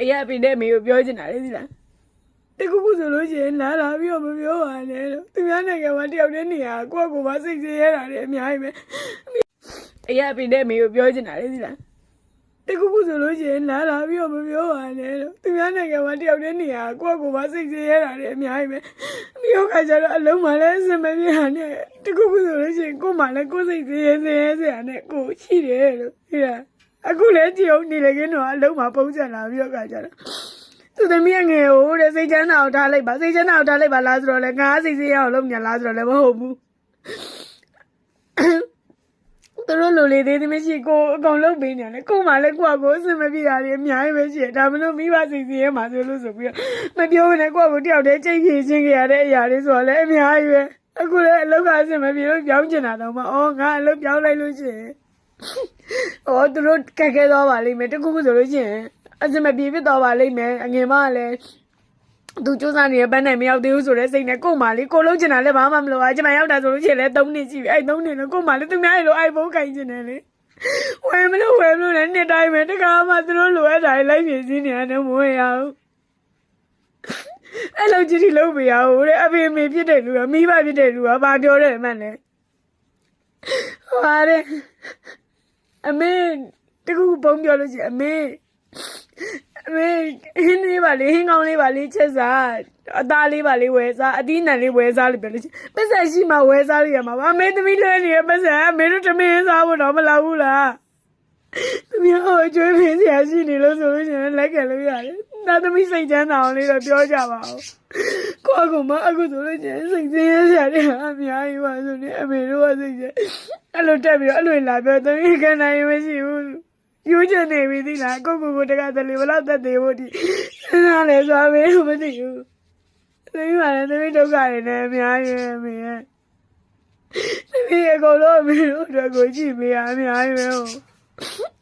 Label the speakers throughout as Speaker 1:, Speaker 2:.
Speaker 1: အရာပိနဲ့မေကိုပြောချင်တာလေဒီလားတကူကူဆိုလို့ရှိရင်လာလာပြီးတော့မပြောပါနဲ့လို့သူများနိုင်ငံမှာတယောက်တည်းနေရကိုယ့်ကိုယ်ပါစိတ်ဆင်းရဲတာတွေအများကြီးပဲအရာပိနဲ့မေကိုပြောချင်တာလေဒီလားတကူကူဆိုလို့ရှိရင်လာလာပြီးတော့မပြောပါနဲ့လို့သူများနိုင်ငံမှာတယောက်တည်းနေရကိုယ့်ကိုယ်ပါစိတ်ဆင်းရဲတာတွေအများကြီးပဲမျိုးခါကျတော့အလုံးမလဲအစမပြေဟာနဲ့တကူကူဆိုလို့ရှိရင်ကိုယ်မှလည်းကိုယ်စိတ်ဆင်းရဲဆင်းရဲစရာနဲ့ကိုယ်ရှိတယ်လို့ဒီလား အခုလည်းကြည့်အောင်နေလေကင်းတော့အလုံးမပုံစံလာပြီးတော့ခါကျတော့သူသမီးငယ်ဟိုတဲ့စိတ်ချမ်းသာအောင်ထားလိုက်ပါစိတ်ချမ်းသာအောင်ထားလိုက်ပါလားဆိုတော့လေငါစိတ်စေးရအောင်လုပ်ညာလားဆိုတော့လည်းမဟုတ်ဘူးသူတို့လိုလေသေးသည်မရှိကိုအကုန်လုပ်ပေးနေတယ်ကိုမှလည်းကိုကကိုအဆင်မပြေတာတွေအများကြီးပဲရှိတယ်ဒါမလို့မိဘစိတ်စေးရမှာဆိုလို့ဆိုပြီးတော့မပြောဘဲနဲ့ကိုကကိုတယောက်တည်းချိန်ဖြည့်ချင်းခဲ့ရတဲ့အရာတွေဆိုတော့လည်းအများကြီးပဲအခုလည်းအလုပ်ကအဆင်မပြေလို့ပြောင်းချင်တာတော့မအော်ငါအလုပ်ပြောင်းလိုက်လို့ရှိရင်။ အော်သူတို့ကက်ခဲသွားပါလိမ့်မယ်တခုခုဆိုလို့ရှိရင်အစမပြေဖြစ်သွားပါလိမ့်မယ်အငယ်မကလည်းသူစူးစမ်းနေတဲ့ပန်းနိုင်မရောက်သေးဘူးဆိုတဲ့စိတ်နဲ့ကို့မာလေးကိုလုံးချင်တာလည်းဘာမှမလုပ်အားကျမရောက်တာဆိုလို့ရှိရင်လည်း၃နှစ်ရှိပြီအဲ့၃နှစ်နဲ့ကို့မာလေးသူများရဲ့လို iPhone ခိုင်ချင်တယ်လေဝယ်မလို့ဝယ်မလို့လည်းနှစ်တိုင်းပဲတခါမှသူတို့လိုအပ်တာတွေလိုက်ပြည့်စည်နေရတယ်မဝင်ရဘူးအဲ့လိုကြည့်ကြည့်လုပ်ပြရဘူးတဲ့အဖေအမေဖြစ်တဲ့လူကမိဘဖြစ်တဲ့လူကဘာပြောတယ်မှန်းလဲဟာတဲ့ အမေတကူပုံပြောလို့ရှိရင်အမေအမေဟင်းလေးပါလေဟင်းကောင်းလေးပါလေချက်စားအသားလေးပါလေဝယ်စားအသီးနှံလေးဝယ်စားလို့ပြောလို့ရှိရင်ပတ်စံရှိမှဝယ်စားလို့ရမှာပါအမေသမီးလွှဲနေတဲ့ပတ်စံအမေတို့တမင်းစားဖို့တော့မလောက်ဘူးလားသမီးဟိုအကျွေးဖင်းစရာရှိနေလို့ဆိုလို့ရှိရင်လက်ခံလို့ရတယ် ဒါသမီးစိတ်ချမ်းသာအောင်လေးတော့ပြောကြပါဦးကိုယ့်အကူမအခုဆိုလို့ရှိရင်စိတ်ဆင်းရဲစရာတွေအများကြီးပါဆိုနေအမေတို့ကစိတ်ချအဲ့လိုတက်ပြီးတော့အဲ့လိုလာပြောသမီးခံနိုင်ရင်မရှိဘူးယူချင်နေပြီသီလားကိုကိုကိုတကတလေဘလောက်တက်သေးဖို့ဒီစဉ်းစားလဲဆိုအမေတို့မသိဘူးသမီးပါလေသမီးဒုက္ခတွေနဲ့အများကြီးပဲအမေရဲ့သမီးအကုန်လုံးအမေတို့အတွက်ကိုကြည့်ပေးရအများကြီးပဲဟုတ်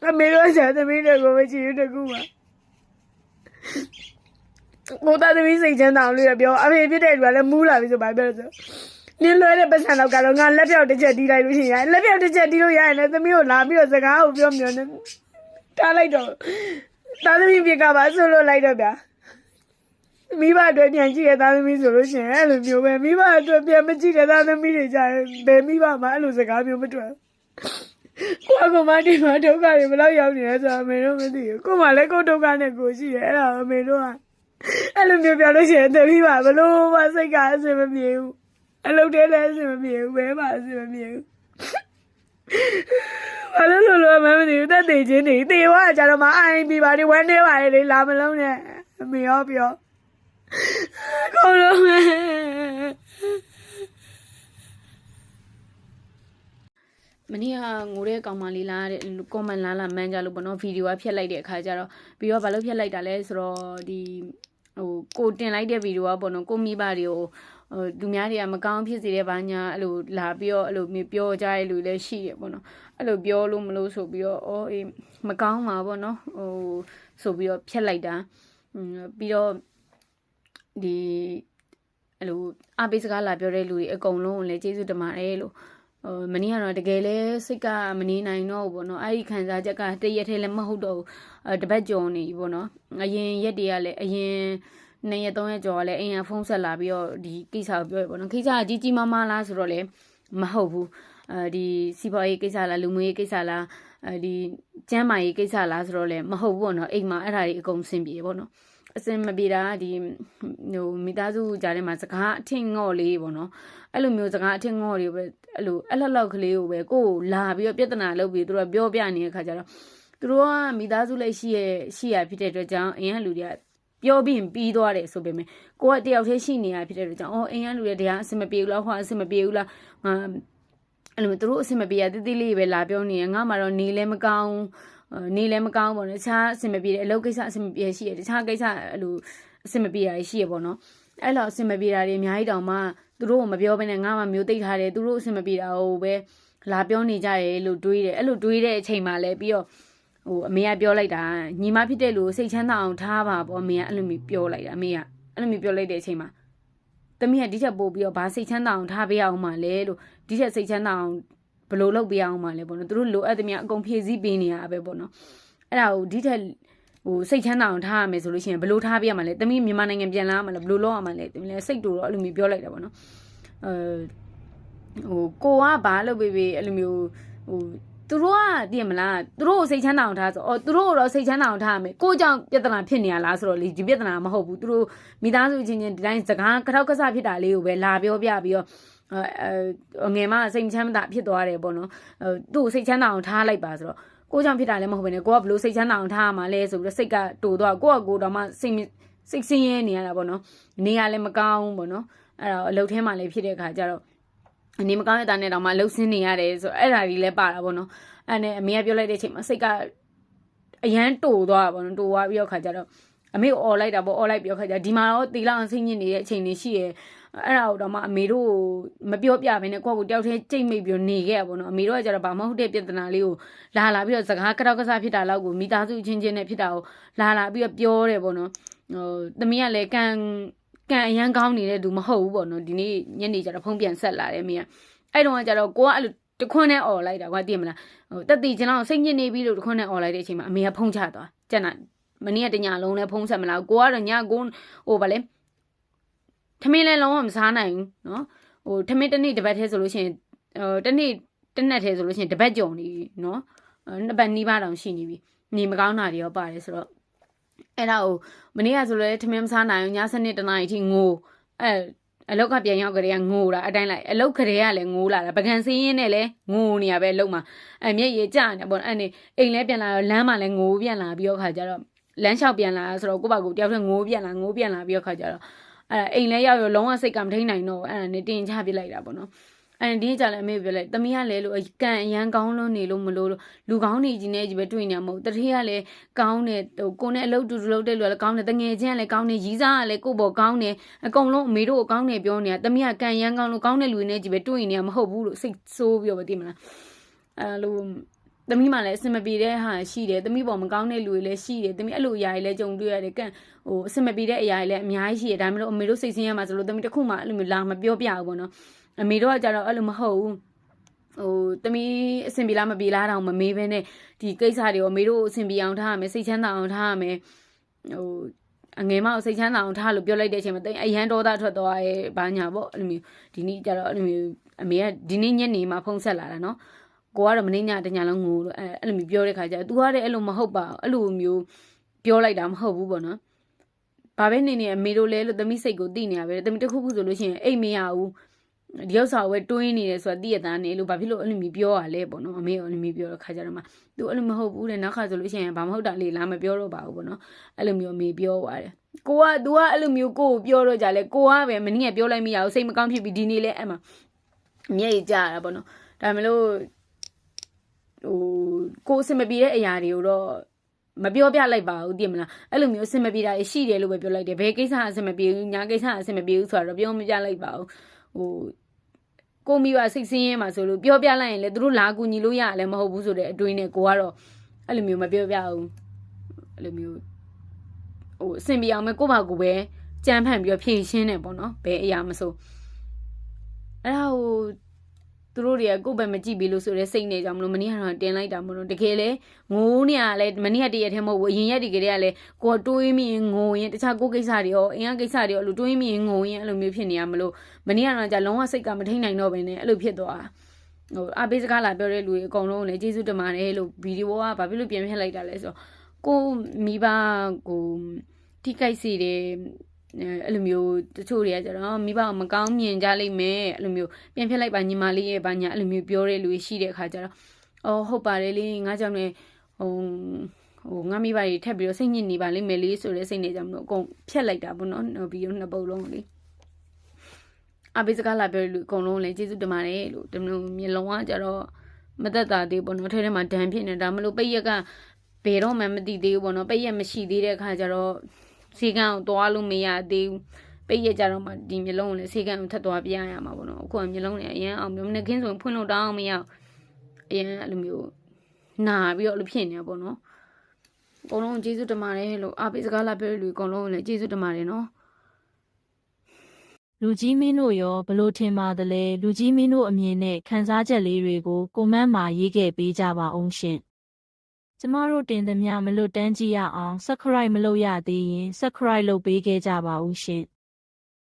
Speaker 1: အမေတို့ဆက်သမီးတွေကိုမကြည့်ဘူးတကူပါ ကိုသားသမီးစိတ်ချမ်းသာအောင်လို့ပြောအဖေဖြစ်တဲ့လူကလည်းမူးလာပြီဆိုပါပြောလို့ဆိုနင်းလွဲတဲ့ပတ်စံတော့ကတော့ငါလက်ပြောက်တစ်ချက်တီးလိုက်လို့ရှိရင်လက်ပြောက်တစ်ချက်တီးလို့ရရင်လည်းသမီးကိုလာပြီးတော့စကားကိုပြောမျောနေထားလိုက်တော့သားသမီးပြကပါဆိုလို့လိုက်တော့ဗျာမိဘအတွက်ပြန်ကြည့်ရသားသမီးဆိုလို့ရှိရင်အဲ့လိုမျိုးပဲမိဘအတွက်ပြန်မကြည့်တဲ့သားသမီးတွေကြရင်ဘယ်မိဘမှအဲ့လိုစကားမျိုးမတွေ့ဘူးကိုကမဒီမှာဒုက္ခတွေဘယ်လောက်ရောက်နေလဲဆိုတာအမေတို့မသိဘူးကိုမှလည်းကိုဒုက္ခနဲ့ကိုရှိတယ်အဲ့ဒါအမေတို့က အဲ့လိုမျိုးပြောလို့ရှိရင်သမီးပါဘလို့မှစိတ်ကအဆင်မပြေဘူးအလုပ်တဲလည်းအဆင်မပြေဘူးဘယ်မှအဆင်မပြေဘူးဘာလို့လို့လို့မမသိဘူးတက်သေးချင်းနေတေဝါကြတော့မအိုင်ပြပါဒီဝမ်းနေပါလေလာမလုံးနဲ့အမေရောပြောကောင်းလို့မယ်
Speaker 2: မနေ့ကငိုတဲ့ကောင်မလေးလားတဲ့ comment လားလားမှန်းကြလို့ပေါ့နော်ဗီဒီယိုကဖြတ်လိုက်တဲ့အခါကျတော့ပြီးတော့ဘာလို့ဖြတ်လိုက်တာလဲဆိုတော့ဒီ ဟိုကိုတင်လိုက်တဲ့ဗီဒီယိုကပေါ့နော်ကိုမိဘတွေကိုဟိုသူများတွေကမကောင်းဖြစ်စေတဲ့ဘာညာအဲ့လိုလာပြီးတော့အဲ့လိုမျိုးပြောကြရလို့လည်းရှိတယ်ပေါ့နော်အဲ့လိုပြောလို့မလို့ဆိုပြီးတော့အော်အေးမကောင်းပါပေါ့နော်ဟိုဆိုပြီးတော့ဖြတ်လိုက်တာอืมပြီးတော့ဒီအဲ့လိုအပိစကားလာပြောတဲ့လူတွေအကုန်လုံးကိုလည်းကျေးဇူးတင်ပါတယ်လို့ဟို မနေ့ကတော့တကယ်လဲစိတ်ကမနေနိုင်တော့ဘူးပေါ့နော်အဲ့ဒီခံစားချက်ကတရက်ထဲလည်းမဟုတ်တော့ဘူးအဲတပတ်ကြော်နေပြီပေါ့နော်အရင်ရက်တွေကလည်းအရင်နှစ်ရက်သုံးရက်ကြော်ကလည်းအိမ်ကဖုန်းဆက်လာပြီးတော့ဒီကိစ္စကိုပြောရပေါ့နော်ကိစ္စကကြီးကြီးမားမားလားဆိုတော့လည်းမဟုတ်ဘူးအဲဒီစီးပွားရေးကိစ္စလားလူမှုရေးကိစ္စလားအဲဒီကျန်းမာရေးကိစ္စလားဆိုတော့လည်းမဟုတ်ဘူးပေါ့နော်အိမ်မှာအဲ့ဒါတွေအကုန်ဆင်ပြေပေါ့နော် အစင်မပြေတာကဒီဟိုမိသားစုကြားထဲမှာစကားအထင်ငေါ့လေးပေါ့နော်အဲ့လိုမျိုးစကားအထင်ငေါ့တွေပဲအဲ့လိုအဲ့လောက်လောက်ကလေးကိုပဲကိုယ်ကိုလာပြီးတော့ပြဿနာလုပ်ပြီးသူတို့ကပြောပြနေတဲ့ခါကျတော့သူတို့ကမိသားစုလိုက်ရှိရရှိရဖြစ်တဲ့အတွက်ကြောင့်အရင်ကလူတွေကပြောပြီးရင်ပြီးသွားတယ်ဆိုပေမဲ့ကိုကတယောက်တည်းရှိနေရဖြစ်တဲ့အတွက်ကြောင့်အော်အရင်ကလူတွေတရားအဆင်မပြေဘူးလားဟောအဆင်မပြေဘူးလားငါအဲ့လိုမျိုးသူတို့အဆင်မပြေရတိတိလေးပဲလာပြောနေရငါမှတော့နေလဲမကောင်း နေလဲမကောင်းပေါ့နော်တခြားအဆင်မပြေတဲ့အလုပ်ကိစ္စအဆင်မပြေရှိရတခြားကိစ္စအဲ့လိုအဆင်မပြေတာရှိရပေါ့နော်အဲ့လိုအဆင်မပြေတာတွေအများကြီးတောင်မှသူတို့ကမပြောဘဲနဲ့ငါမှမျိုးသိထားတယ်သူတို့အဆင်မပြေတာကိုပဲလာပြောနေကြတယ်လို့တွေးတယ်အဲ့လိုတွေးတဲ့အချိန်မှာလည်းပြီးတော့ဟိုအမေကပြောလိုက်တာညီမဖြစ်တဲ့လူစိတ်ချမ်းသာအောင်ထားပါပေါ့အမေကအဲ့လိုမျိုးပြောလိုက်တာအမေကအဲ့လိုမျိုးပြောလိုက်တဲ့အချိန်မှာတမီးကဒီချက်ပို့ပြီးတော့ဘာစိတ်ချမ်းသာအောင်ထားပေးအောင်မလဲလို့ဒီချက်စိတ်ချမ်းသာအောင် ဘယ်လိုလုပ်ပေးအောင်မလဲပေါ့နော်သူတို့လိုအပ်သမျှအကုန်ဖြည့်ဆည်းပေးနေရတာပဲပေါ့နော်အဲ့ဒါကိုဒီထက်
Speaker 1: ဟိုစိတ်ချမ်းသာအောင်ထားရမယ်ဆိုလို့ရှိရင်ဘယ်လိုထားပြရမှာလဲတမီးမြန်မာနိုင်ငံပြန်လာမှာလဲဘယ်လိုလုပ်ရမှာလဲတမီးလည်းစိတ်တူတော့အဲ့လိုမျိုးပြောလိုက်တာပေါ့နော်အဲဟိုကိုကဘာလုပ်ပေးပေးအဲ့လိုမျိုးဟို သူတို့ကသိရမလားသူတို့ကိုစိတ်ချမ်းသာအောင်ထားဆိုအော်သူတို့ကိုတော့စိတ်ချမ်းသာအောင်ထားရမယ်ကိုကြောင့်ပြဿနာဖြစ်နေရလားဆိုတော့လေဒီပြဿနာမဟုတ်ဘူးသူတို့မိသားစုချင်းချင်းဒီတိုင်းစကားကတော့က်ကစားဖြစ်တာလေးကိုပဲလာပြောပြပြီးတော့အဲငယ်မစိတ်ချမ်းသာဖြစ်သွားတယ်ပေါ့နော်အဲသူ့ကိုစိတ်ချမ်းသာအောင်ထားလိုက်ပါဆိုတော့ကိုကြောင့်ဖြစ်တာလည်းမဟုတ်ဘဲနဲ့ကိုကဘလို့စိတ်ချမ်းသာအောင်ထားရမှာလဲဆိုပြီးတော့စိတ်ကတူတော့ကိုကကိုတော့မှစိတ်စိတ်ဆင်းရဲနေရတာပေါ့နော်နေရလည်းမကောင်းဘူးပေါ့နော်အဲ့တော့အလုပ်ထဲမှာလည်းဖြစ်တဲ့အခါကျတော့ အနေမကောင်းတဲ့တာနဲ့တော့မှအလုပ်ဆင်းနေရတယ်ဆိုတော့အဲ့ဒါကြီးလည်းပါတာပေါ့နော်အဲ့နဲ့အမေကပြောလိုက်တဲ့အချိန်မှာစိတ်ကအရန်တူသွားတာပေါ့နော်တူသွားပြီးတော့ခါကျတော့အမေကိုអော်လိုက်တာပေါ့អော်လိုက်ပြီးတော့ခါကျဒီမှာတော့တီလာအောင်ဆင်းညစ်နေတဲ့အချိန်လေးရှိရဲအဲ့ဒါကိုတော့မှအမေတို့မပြောပြဘဲနဲ့ကိုယ့်ကိုတယောက်တည်းကြိတ်မိတ်ပြီးနေခဲ့ရပါတော့အမေတို့ကကျတော့ဘာမှမဟုတ်တဲ့ပြဿနာလေးကိုလာလာပြီးတော့စကားကတော့ကစားဖြစ်တာလောက်ကိုမိသားစုချင်းချင်းနဲ့ဖြစ်တာကိုလာလာပြီးတော့ပြောတယ်ပေါ့နော်ဟိုသမီးကလည်းကံ ကံအရန်ကောင်းနေတဲ့သူမဟုတ်ဘူးပေါ့နော်ဒီနေ့ညနေကျတော့ဖုန်းပြန်ဆက်လာတယ်အမေကအဲ့တော့ကကျတော့ကိုကအဲ့လိုတခွန်းနဲ့អော်လိုက်တာကွာသိမလားဟိုတက်တီကျွန်တော်စိတ်ညစ်နေပြီလို့တခွန်းနဲ့អော်လိုက်တဲ့အချိန်မှာအမေကဖုန်းချသွားကျန်တာမနေ့ကတညလုံးလဲဖုန်းဆက်မလားကိုကတော့ညကိုဟိုဗာလဲထမင်းလဲလုံးဝမစားနိုင်ဘူးနော်ဟိုထမင်းတစ်နေ့တစ်ပတ်သေးဆိုလို့ရှိရင်ဟိုတစ်နေ့တစ်နက်သေးဆိုလို့ရှိရင်တစ်ပတ်ကြုံနေပြီနော်နှစ်ပတ်နီးပါးတောင်ရှိနေပြီနေမကောင်းတာတွေရောပါတယ်ဆိုတော့ အဲ့ဒါကိုမနေ့ကဆိုလဲထမင်းမစားနိုင်ဘူးညစနစ်တနားရီထိငိုအဲအလောက်ကပြန်ရောက်ကလေးကငိုတာအတိုင်းလိုက်အလောက်ကလေးကလည်းငိုလာတာပကံစင်းရင်းနဲ့လည်းငိုနေရပဲအလောက်မှာအဲမျက်ရည်ကျနေပေါ့အဲ့နေအိမ်လဲပြန်လာတော့လမ်းမှာလည်းငိုပြန်လာပြီးတော့ခါကြတော့လမ်းလျှောက်ပြန်လာဆိုတော့ကိုယ့်ဘာကိုတယောက်တည်းငိုပြန်လာငိုပြန်လာပြီးတော့ခါကြတော့အဲ့ဒါအိမ်လဲရောက်ရောလုံးဝစိတ်ကမထိန်နိုင်တော့ဘူးအဲ့ဒါနဲ့တင်ချပြလိုက်တာပေါ့နော် အဲ့ဒီကြလည်းအမေပြောလိုက်သမီးကလည်းလို့ကံအရန်ကောင်းလို့နေလို့မလို့လူကောင်းနေကြီးနဲ့ကြီးပဲတွေ့နေမှာမဟုတ်တတိယကလည်းကောင်းတယ်ဟိုကိုနဲ့အလုပ်တူတူလုပ်တဲ့လူကလည်းကောင်းတယ်တငယ်ချင်းကလည်းကောင်းတယ်ရီးစားကလည်းကိုပေါ်ကောင်းတယ်အကုန်လုံးအမေတို့ကိုကောင်းတယ်ပြောနေတာသမီးကကံရန်ကောင်းလို့ကောင်းတဲ့လူတွေနဲ့ကြီးပဲတွေ့နေရမဟုတ်ဘူးလို့စိတ်ဆိုးပြီးတော့သိမလားအဲ့လိုသမီးမှလည်းအစင်မပြေတဲ့ဟာရှိတယ်သမီးပေါ်မကောင်းတဲ့လူတွေလည်းရှိတယ်သမီးအဲ့လိုအရာတွေလည်းကြုံတွေ့ရတယ်ကန့်ဟိုအစင်မပြေတဲ့အရာတွေလည်းအများကြီးရှိတယ်ဒါမှမဟုတ်အမေတို့စိတ်ဆင်းရဲမှာဆိုလို့သမီးတစ်ခုမှအဲ့လိုမျိုးလာမပြောပြဘူးပေါ့နော် အမေတို့ကကြတော့အဲ့လိုမဟုတ်ဘူးဟိုသမီးအဆင်ပြေလားမပြေလားတောင်မမေးဘဲနဲ့ဒီကိစ္စတွေကိုအမေတို့အဆင်ပြေအောင်ထားရမယ်စိတ်ချမ်းသာအောင်ထားရမယ်ဟိုအငယ်မကိုစိတ်ချမ်းသာအောင်ထားလို့ပြောလိုက်တဲ့အချိန်မှာတိတ်အရန်ဒေါသထွက်သွားရဲ့ဘာညာပေါ့အဲ့လိုမျိုးဒီနေ့ကျတော့အဲ့လိုမျိုးအမေကဒီနေ့ညနေမှာဖုန်းဆက်လာတာနော်ကိုကတော့မနေ့ညတညလုံးငိုလို့အဲအဲ့လိုမျိုးပြောတဲ့ခါကျတော့ तू ကလည်းအဲ့လိုမဟုတ်ပါဘူးအဲ့လိုမျိုးပြောလိုက်တာမဟုတ်ဘူးပေါ့နော်ဘာပဲနေနေအမေတို့လဲလို့သမီးစိတ်ကိုသိနေရပဲသမီးတစ်ခုခုဆိုလို့ရှိရင်အိတ်မရဘူး ဒီဥစ္စာကိုပဲတွင်းနေတယ်ဆိုတာသိရတာနေလို့ဘာဖြစ်လို့အဲ့လိုမျိုးပြောရလဲပေါ့နော်အမေကအဲ့လိုမျိုးပြောတဲ့ခါကျတော့မှ तू အဲ့လိုမဟုတ်ဘူးတဲ့နောက်ခါဆိုလို့ရှိရင်ဘာမဟုတ်တာလေလာမပြောတော့ပါဘူးပေါ့နော်အဲ့လိုမျိုးအမေပြောသွားတယ်ကိုက तू ကအဲ့လိုမျိုးကိုကိုပြောတော့ကြလဲကိုကပဲမင်းကပြောလိုက်မိရအောင်စိတ်မကောင်းဖြစ်ပြီးဒီနေ့လဲအဲ့မှာမျက်ရည်ကျတာပေါ့နော်ဒါမလို့ဟိုကိုအစင်မပြေတဲ့အရာတွေကိုတော့မပြောပြလိုက်ပါဘူးသိမလားအဲ့လိုမျိုးအဆင်မပြေတာရှိတယ်လို့ပဲပြောလိုက်တယ်ဘယ်ကိစ္စအဆင်မပြေဘူးညာကိစ္စအဆင်မပြေဘူးဆိုတော့ပြောမပြလိုက်ပါဘူးဟို ကိုမိဘစိတ်ဆင်းရဲမှာဆိုလို့ပြောပြလိုက်ရင်လည်းသူတို့လာကူညီလို့ရလည်းမဟုတ်ဘူးဆိုတဲ့အတွေးနဲ့ကိုကတော့အဲ့လိုမျိုးမပြောပြဘူးအဲ့လိုမျိုးဟိုအဆင်ပြေအောင်ပဲကိုယ့်ဘာကိုပဲကြမ်းဖန်ပြီးတော့ဖြည့်ရှင်းတယ်ပေါ့နော်ဘယ်အရာမဆိုအဲ့ဒါဟို သူတို့တွေကကိုယ့်ဘက်မကြည့်ပြီလို့ဆိုရဲစိတ်နေကြမလို့မနေ့ကတော့တင်လိုက်တာမလို့တကယ်လေငိုးနေရလဲမနေ့ကတရက်တည်းမဟုတ်ဘူးအရင်ရက်ဒီကလေးကလည်းကိုတွေးမိရင်ငိုရင်တခြားကိုကိစ္စတွေရောအင်ကကိစ္စတွေရောအဲ့လိုတွေးမိရင်ငိုရင်အဲ့လိုမျိုးဖြစ်နေရမလို့မနေ့ကတော့じゃလုံးဝစိတ်ကမထိန်နိုင်တော့ဘဲနဲ့အဲ့လိုဖြစ်သွားဟိုအပေးစကားလာပြောတဲ့လူတွေအကုန်လုံးလည်းကျေးဇူးတင်ပါတယ်လို့ဗီဒီယိုကဘာဖြစ်လို့ပြင်ပြလိုက်တာလဲဆိုတော့ကိုမိဘကိုထိခိုက်စေတယ် အဲ့လိုမျိုးတချို့တွေကကျတော့မိဘကမကောင်းမြင်ကြလိမ့်မယ်အဲ့လိုမျိုးပြန်ဖြစ်လိုက်ပါညီမလေးရဲ့ဘာညာအဲ့လိုမျိုးပြောတဲ့လူရှိတဲ့အခါကျတော့အော်ဟုတ်ပါတယ်လေငါကြောင့်လည်းဟိုဟိုငါမိဘတွေထပ်ပြီးတော့စိတ်ညစ်နေပါလိမ့်မယ်လေဆိုတဲ့စိတ်နေကြမလို့အကုန်ဖြတ်လိုက်တာပေါ့နော်ဗီဒီယိုနှစ်ပုတ်လုံးလေအပိစကားလာပြောလို့အကုန်လုံးလည်းကျေးဇူးတင်ပါတယ်လို့ဒီလိုမျိုးလုံးဝကြတော့မသက်သာသေးပေါ့နော်ထဲထဲမှာဒဏ်ဖြစ်နေတာမလို့ပိတ်ရက်ကဘယ်တော့မှမသိသေးဘူးပေါ့နော်ပိတ်ရက်မရှိသေးတဲ့အခါကျတော့ စီကံကိုသွားလို့မရသေးဘူးပိတ်ရက်ကြတော့မှဒီမျိုးလုံးကိုလည်းစီကံကိုထပ်သွားပြရရမှာပေါ့နော်အခုကမျိုးလုံးလည်းအရင်အောင်မျိုးနဲ့ခင်းဆိုရင်ဖွင့်လို့တောင်းအောင်မရအရင်အဲ့လိုမျိုးနာပြီးတော့အဲ့လိုဖြစ်နေတာပေါ့နော်အကုန်လုံးကျေးဇူးတင်ပါတယ်လို့အားပေးစကားလာပြောလို့အကုန်လုံးလည်းကျေးဇူးတင်ပါတယ်နော်
Speaker 3: လူကြီးမင်းတို့ရောဘလို့ထင်ပါသလဲလူကြီးမင်းတို့အမြင်နဲ့ခန်းစားချက်လေးတွေကိုကွန်မန့်မှာရေးခဲ့ပေးကြပါအောင်ရှင် ကျမတို့တင်သမျှမလွတ်တမ်းကြည့်ရအောင် subscribe မလုပ်ရသေးရင် subscribe လုပ်ပေးခဲ့ကြပါဦးရှင်